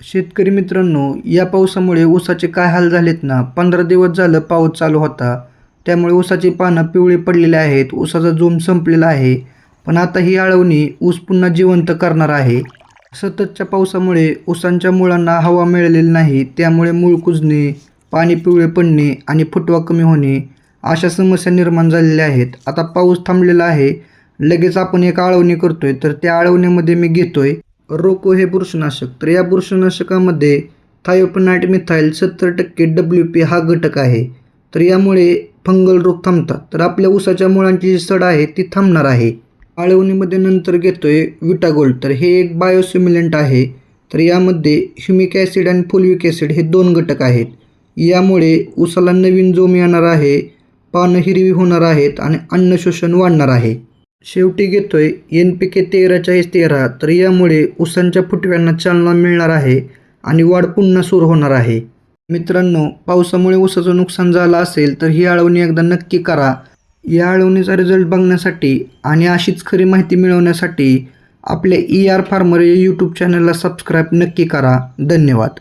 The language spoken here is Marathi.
शेतकरी मित्रांनो या पावसामुळे ऊसाचे काय हाल झालेत ना? पंधरा दिवस झालं पाऊस चालू होता. त्यामुळे ऊसाची पानं पिवळी पडलेली आहेत. ऊसाचा जोम संपलेला आहे. पण आता ही आळवणी ऊस पुन्हा जिवंत करणार आहे. सततच्या पावसामुळे ऊसांच्या मुळांना हवा मिळालेली नाही. त्यामुळे मूळ कुजणे पाणी पिवळे पडणे आणि फुटवा कमी होणे अशा समस्या निर्माण झालेल्या आहेत. आता पाऊस थांबलेला आहे. लगेच आपण एक आळवणी करतोय. तर त्या आळवणीमध्ये मी घेतोय. रोको हे बुरशनाशक. तर या बुरशनाशकामध्ये थायोपनाइट मिथाईल सत्तर टक्के डब्ल्यू पी हा घटक आहे. तर यामुळे फंगल रोग थांबतात. तर आपल्या ऊसाच्या मुळांची जी सड आहे ती थांबणार आहे. आळवणीमध्ये नंतर घेतोय विटागोल्ड. तर हे एक बायोसिम्युलंट आहे. तर यामध्ये ह्युमिक ॲसिड आणि फुलविक ॲसिड हे दोन घटक आहेत. यामुळे ऊसाला नवीन जोम येणार आहे पानं हिरवी होणार आहेत आणि अन्नशोषण वाढणार आहे. शेवटी घेतोय एन पी के तेरा चाळीस तेरा तर यामुळे ऊसांच्या फुटव्यांना चालना मिळणार आहे आणि वाढ पुन्हा सुरू होणार आहे. मित्रांनो पावसामुळे ऊसाचं नुकसान झालं असेल तर ही आळवणी एकदा नक्की करा. या आळवणीचा रिझल्ट बघण्यासाठी आणि अशीच खरी माहिती मिळवण्यासाठी आपल्या ई आर फार्मर या यूट्यूब चॅनलला सबस्क्राईब नक्की करा. धन्यवाद.